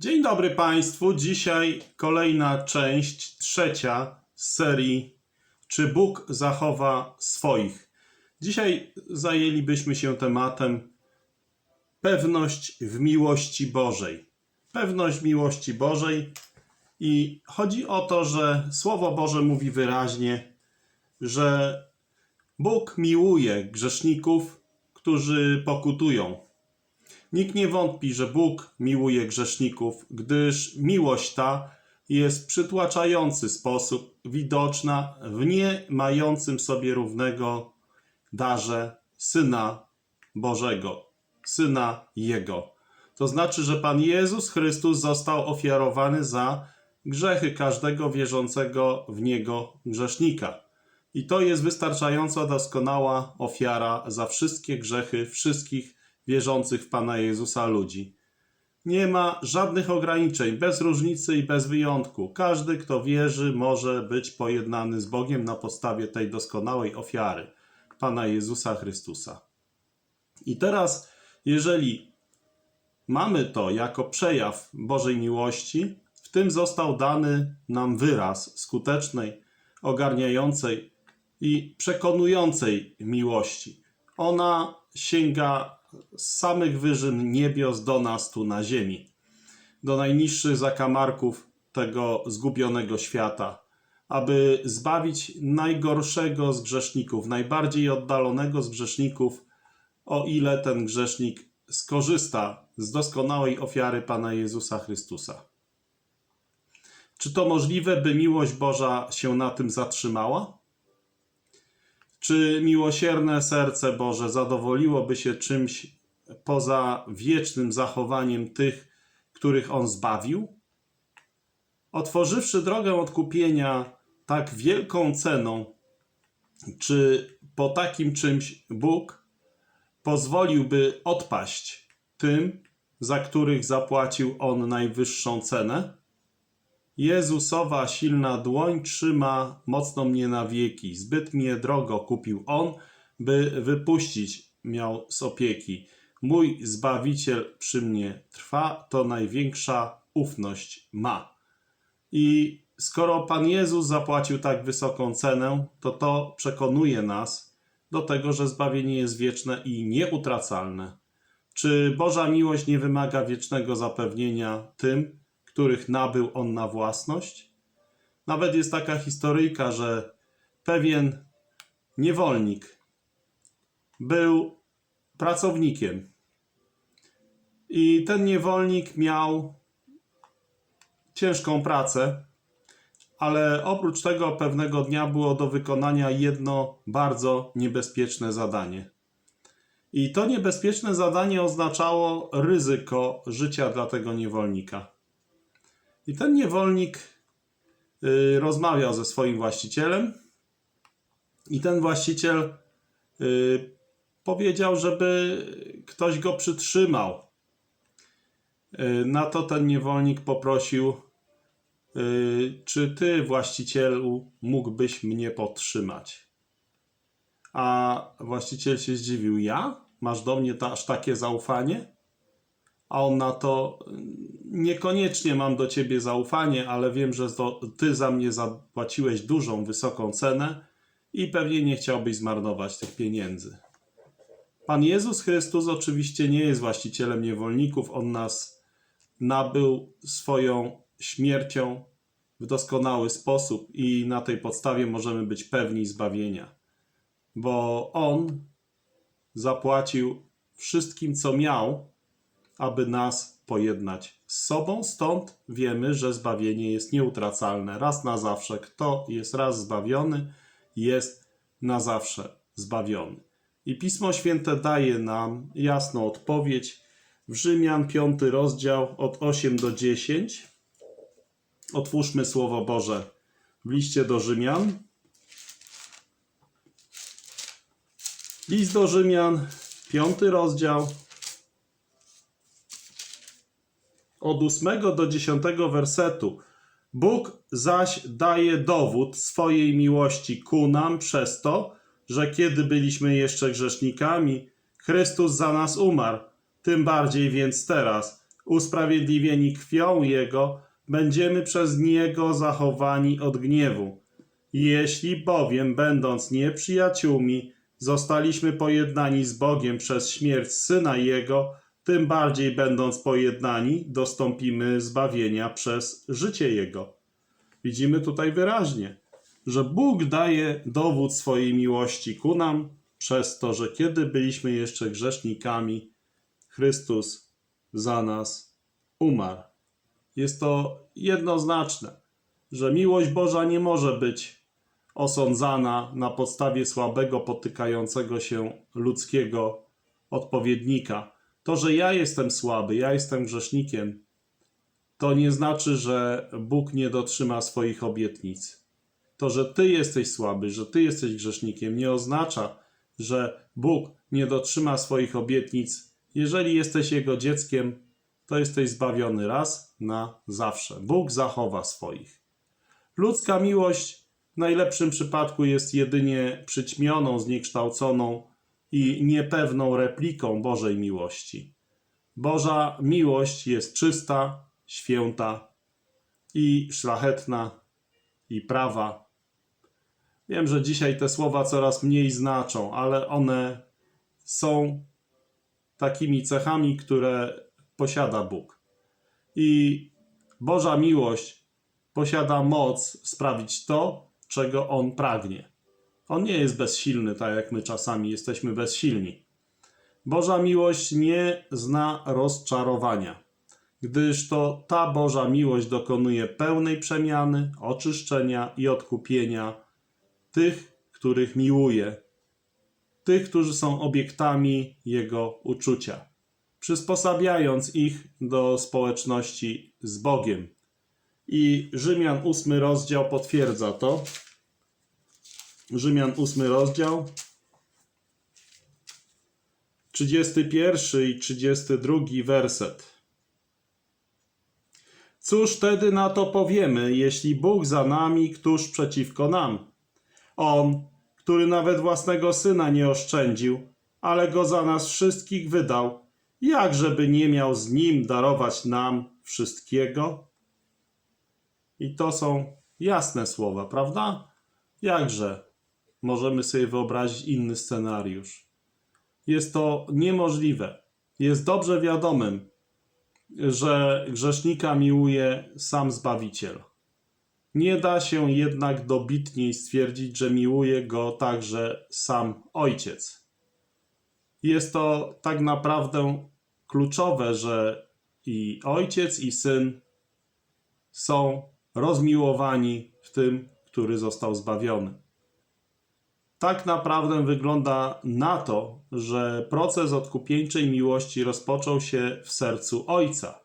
Dzień dobry Państwu. Dzisiaj kolejna część, trzecia z serii Czy Bóg zachowa swoich? Dzisiaj zajęlibyśmy się tematem pewność w miłości Bożej. Pewność miłości Bożej i chodzi o to, że Słowo Boże mówi wyraźnie, że Bóg miłuje grzeszników, którzy pokutują. Nikt nie wątpi, że Bóg miłuje grzeszników, gdyż miłość ta jest w przytłaczający sposób widoczna w nie mającym sobie równego darze Syna Bożego, Syna Jego. To znaczy, że Pan Jezus Chrystus został ofiarowany za grzechy każdego wierzącego w Niego grzesznika. I to jest wystarczająco doskonała ofiara za wszystkie grzechy wszystkich wierzących w Pana Jezusa ludzi. Nie ma żadnych ograniczeń, bez różnicy i bez wyjątku. Każdy, kto wierzy, może być pojednany z Bogiem na podstawie tej doskonałej ofiary Pana Jezusa Chrystusa. I teraz, jeżeli mamy to jako przejaw Bożej miłości, w tym został dany nam wyraz skutecznej, ogarniającej i przekonującej miłości. Ona sięga z samych wyżyn niebios do nas tu na ziemi, do najniższych zakamarków tego zgubionego świata, aby zbawić najgorszego z grzeszników, najbardziej oddalonego z grzeszników, o ile ten grzesznik skorzysta z doskonałej ofiary Pana Jezusa Chrystusa. Czy to możliwe, by miłość Boża się na tym zatrzymała? Czy miłosierne serce Boże zadowoliłoby się czymś poza wiecznym zachowaniem tych, których On zbawił? Otworzywszy drogę odkupienia tak wielką ceną, czy po takim czymś Bóg pozwoliłby odpaść tym, za których zapłacił On najwyższą cenę? Jezusowa silna dłoń trzyma mocno mnie na wieki. Zbyt mnie drogo kupił On, by wypuścić miał z opieki. Mój Zbawiciel przy mnie trwa, to największa ufność ma. I skoro Pan Jezus zapłacił tak wysoką cenę, to to przekonuje nas do tego, że zbawienie jest wieczne i nieutracalne. Czy Boża miłość nie wymaga wiecznego zapewnienia tym, których nabył on na własność. Nawet jest taka historyjka, że pewien niewolnik był pracownikiem. I ten niewolnik miał ciężką pracę, ale oprócz tego pewnego dnia było do wykonania jedno bardzo niebezpieczne zadanie. I to niebezpieczne zadanie oznaczało ryzyko życia dla tego niewolnika. I ten niewolnik y, rozmawiał ze swoim właścicielem, i ten właściciel y, powiedział, żeby ktoś go przytrzymał. Y, na to ten niewolnik poprosił, czy ty, właścicielu, mógłbyś mnie podtrzymać? A właściciel się zdziwił, ja? Masz do mnie aż takie zaufanie? A on na to, niekoniecznie mam do ciebie zaufanie, ale wiem, że ty za mnie zapłaciłeś dużą, wysoką cenę i pewnie nie chciałbyś zmarnować tych pieniędzy. Pan Jezus Chrystus oczywiście nie jest właścicielem niewolników, on nas nabył swoją śmiercią w doskonały sposób i na tej podstawie możemy być pewni zbawienia, bo on zapłacił wszystkim, co miał, aby nas pojednać z sobą. Stąd wiemy, że zbawienie jest nieutracalne raz na zawsze. Kto jest raz zbawiony, jest na zawsze zbawiony. I Pismo Święte daje nam jasną odpowiedź w Rzymian 5 rozdział od 8 do 10. Otwórzmy Słowo Boże w liście do Rzymian. List do Rzymian, 5 rozdział, od 8 do 10 wersetu. Bóg zaś daje dowód swojej miłości ku nam przez to, że kiedy byliśmy jeszcze grzesznikami, Chrystus za nas umarł. Tym bardziej więc teraz, usprawiedliwieni krwią Jego, będziemy przez Niego zachowani od gniewu. Jeśli bowiem, będąc nieprzyjaciółmi, zostaliśmy pojednani z Bogiem przez śmierć Syna Jego, tym bardziej będąc pojednani, dostąpimy zbawienia przez życie Jego. Widzimy tutaj wyraźnie, że Bóg daje dowód swojej miłości ku nam przez to, że kiedy byliśmy jeszcze grzesznikami, Chrystus za nas umarł. Jest to jednoznaczne, że miłość Boża nie może być osądzana na podstawie słabego, potykającego się ludzkiego odpowiednika. To, że ja jestem słaby, ja jestem grzesznikiem, to nie znaczy, że Bóg nie dotrzyma swoich obietnic. To, że ty jesteś słaby, że ty jesteś grzesznikiem, nie oznacza, że Bóg nie dotrzyma swoich obietnic. Jeżeli jesteś Jego dzieckiem, to jesteś zbawiony raz na zawsze. Bóg zachowa swoich. Ludzka miłość w najlepszym przypadku jest jedynie przyćmioną, zniekształconą i niepewną repliką Bożej miłości. Boża miłość jest czysta, święta i szlachetna i prawa. Wiem, że dzisiaj te słowa coraz mniej znaczą, ale one są takimi cechami, które posiada Bóg. I Boża miłość posiada moc sprawić to, czego On pragnie. On nie jest bezsilny, tak jak my czasami jesteśmy bezsilni. Boża miłość nie zna rozczarowania, gdyż to ta Boża miłość dokonuje pełnej przemiany, oczyszczenia i odkupienia tych, których miłuje, tych, którzy są obiektami Jego uczucia, przysposabiając ich do społeczności z Bogiem. I Rzymian 8 rozdział potwierdza to. Rzymian 8 rozdział, 31 i 32 werset. Cóż tedy na to powiemy, jeśli Bóg za nami, któż przeciwko nam? On, który nawet własnego syna nie oszczędził, ale go za nas wszystkich wydał, jakżeby nie miał z nim darować nam wszystkiego? I to są jasne słowa, prawda? Jakże możemy sobie wyobrazić inny scenariusz? Jest to niemożliwe. Jest dobrze wiadomym, że grzesznika miłuje sam Zbawiciel. Nie da się jednak dobitniej stwierdzić, że miłuje go także sam Ojciec. Jest to tak naprawdę kluczowe, że i Ojciec, i Syn są rozmiłowani w tym, który został zbawiony. Tak naprawdę wygląda na to, że proces odkupieńczej miłości rozpoczął się w sercu Ojca.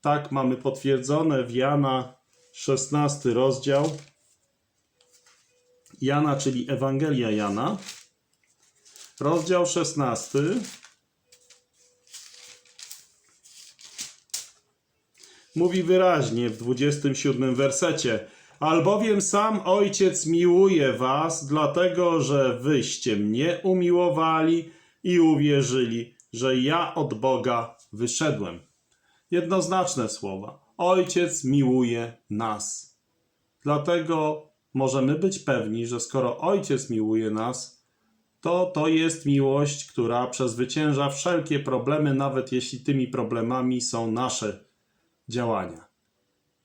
Tak mamy potwierdzone w Jana 16 rozdział. Jana, czyli Ewangelia Jana. Rozdział 16. Mówi wyraźnie w 27 wersecie: Albowiem sam Ojciec miłuje was, dlatego że wyście mnie umiłowali i uwierzyli, że ja od Boga wyszedłem. Jednoznaczne słowa. Ojciec miłuje nas. Dlatego możemy być pewni, że skoro Ojciec miłuje nas, to to jest miłość, która przezwycięża wszelkie problemy, nawet jeśli tymi problemami są nasze działania.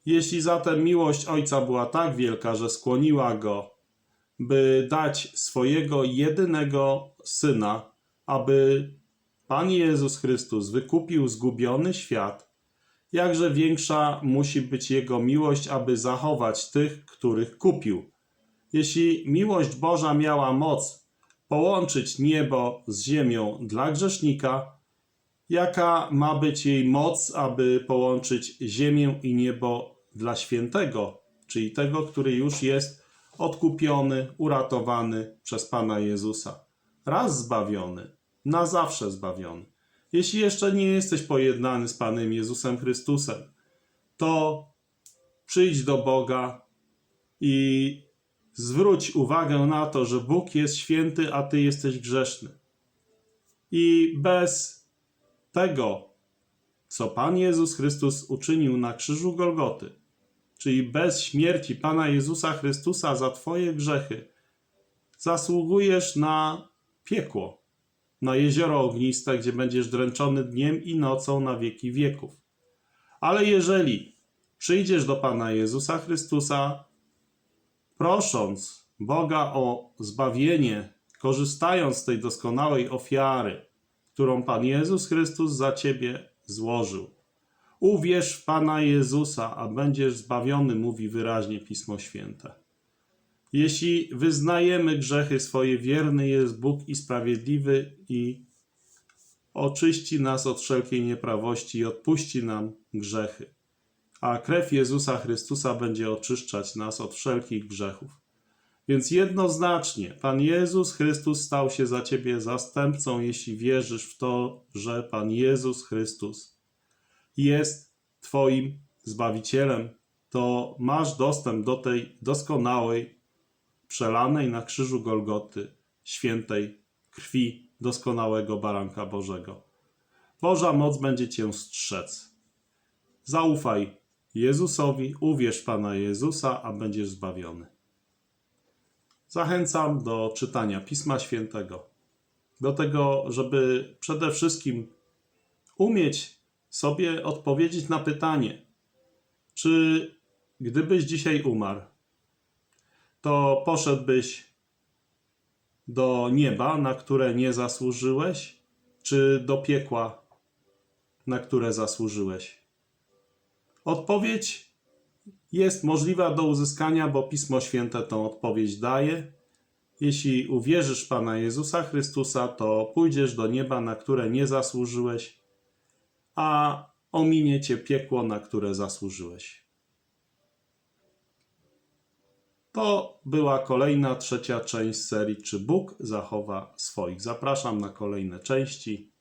Jeśli zatem miłość Ojca była tak wielka, że skłoniła go, by dać swojego jedynego syna, aby Pan Jezus Chrystus wykupił zgubiony świat, jakże większa musi być jego miłość, aby zachować tych, których kupił. Jeśli miłość Boża miała moc połączyć niebo z ziemią dla grzesznika, jaka ma być jej moc, aby połączyć ziemię i niebo dla świętego, czyli tego, który już jest odkupiony, uratowany przez Pana Jezusa. Raz zbawiony, na zawsze zbawiony. Jeśli jeszcze nie jesteś pojednany z Panem Jezusem Chrystusem, to przyjdź do Boga i zwróć uwagę na to, że Bóg jest święty, a ty jesteś grzeszny. I bez tego co Pan Jezus Chrystus uczynił na krzyżu Golgoty, czyli bez śmierci Pana Jezusa Chrystusa za Twoje grzechy, zasługujesz na piekło, na jezioro ogniste, gdzie będziesz dręczony dniem i nocą na wieki wieków. Ale jeżeli przyjdziesz do Pana Jezusa Chrystusa, prosząc Boga o zbawienie, korzystając z tej doskonałej ofiary, którą Pan Jezus Chrystus za Ciebie złożył. Uwierz w Pana Jezusa, a będziesz zbawiony, mówi wyraźnie Pismo Święte. Jeśli wyznajemy grzechy swoje, wierny jest Bóg i sprawiedliwy i oczyści nas od wszelkiej nieprawości i odpuści nam grzechy. A krew Jezusa Chrystusa będzie oczyszczać nas od wszelkich grzechów. Więc jednoznacznie Pan Jezus Chrystus stał się za ciebie zastępcą, jeśli wierzysz w to, że Pan Jezus Chrystus jest Twoim Zbawicielem, to masz dostęp do tej doskonałej, przelanej na krzyżu Golgoty, świętej krwi doskonałego Baranka Bożego. Boża moc będzie Cię strzec. Zaufaj Jezusowi, uwierz Pana Jezusa, a będziesz zbawiony. Zachęcam do czytania Pisma Świętego, do tego, żeby przede wszystkim umieć sobie odpowiedzieć na pytanie, czy gdybyś dzisiaj umarł, to poszedłbyś do nieba, na które nie zasłużyłeś, czy do piekła, na które zasłużyłeś? Odpowiedź jest możliwa do uzyskania, bo Pismo Święte tą odpowiedź daje. Jeśli uwierzysz Pana Jezusa Chrystusa, to pójdziesz do nieba, na które nie zasłużyłeś, a ominie cię piekło, na które zasłużyłeś. To była kolejna, trzecia część serii Czy Bóg zachowa swoich? Zapraszam na kolejne części.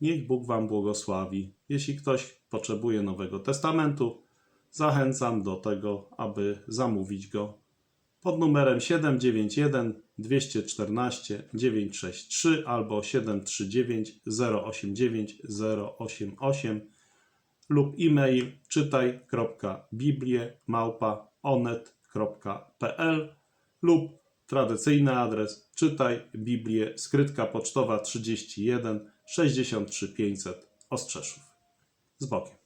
Niech Bóg Wam błogosławi. Jeśli ktoś potrzebuje Nowego Testamentu, zachęcam do tego, aby zamówić go pod numerem 791 214 963 albo 739 089 088 lub e-mail czytaj.biblię.onet.pl lub tradycyjny adres czytaj Biblię skrytka pocztowa 31 63 500 Ostrzeszów. Z Bogiem.